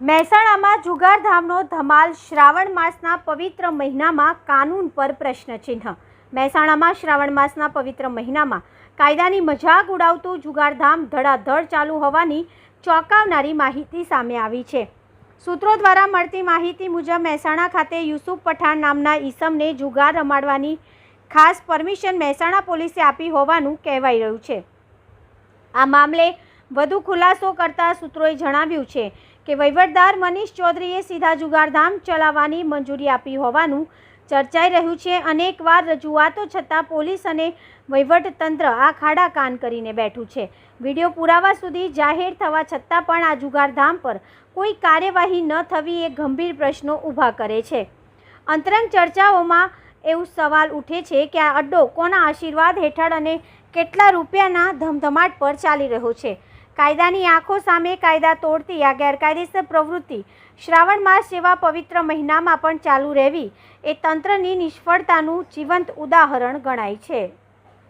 મહેસાણામાં જુગારધામનો ધમાલ શ્રાવણ માસના પવિત્ર મહિનામાં કાનૂન પર પ્રશ્નચિહ્ન. મહેસાણામાં શ્રાવણ માસના પવિત્ર મહિનામાં કાયદાની મજાક ઉડાવતું જુગારધામ ધડાધડ ચાલુ હોવાની ચોંકાવનારી માહિતી સામે આવી છે. સૂત્રો દ્વારા મળતી માહિતી મુજબ મહેસાણા ખાતે યુસુફ પઠાણ નામના ઈસમને જુગાર રમાડવાની ખાસ પરમિશન મહેસાણા પોલીસે આપી હોવાનું કહેવાઈ રહ્યું છે. આ મામલે વધુ ખુલાસો કરતા સૂત્રોએ જણાવ્યું છે કે વહીવટદાર મનીષ ચૌધરીએ સીધા જુગારધામ ચલાવવાની મંજૂરી આપી હોવાનું ચર્ચાઈ રહ્યું છે. અનેકવાર રજૂઆતો છતાં પોલીસ અને વહીવટતંત્ર આ ખાડા કાન કરીને બેઠું છે. વીડિયો પુરાવા સુધી જાહેર થવા છતાં પણ આ જુગારધામ પર કોઈ કાર્યવાહી ન થવી એ ગંભીર પ્રશ્નો ઊભા કરે છે. અંતરંગ ચર્ચાઓમાં એવું સવાલ ઉઠે છે કે આ અડ્ડો કોના આશીર્વાદ હેઠળ અને કેટલા રૂપિયાના ધમધમાટ પર ચાલી રહ્યો છે? કાયદાની આંખો સામે કાયદા તોડતી આ ગેરકાયદેસર પ્રવૃત્તિ શ્રાવણ માસ જેવા પવિત્ર મહિનામાં પણ ચાલુ રહેવી એ તંત્રની નિષ્ફળતાનું જીવંત ઉદાહરણ ગણાય છે.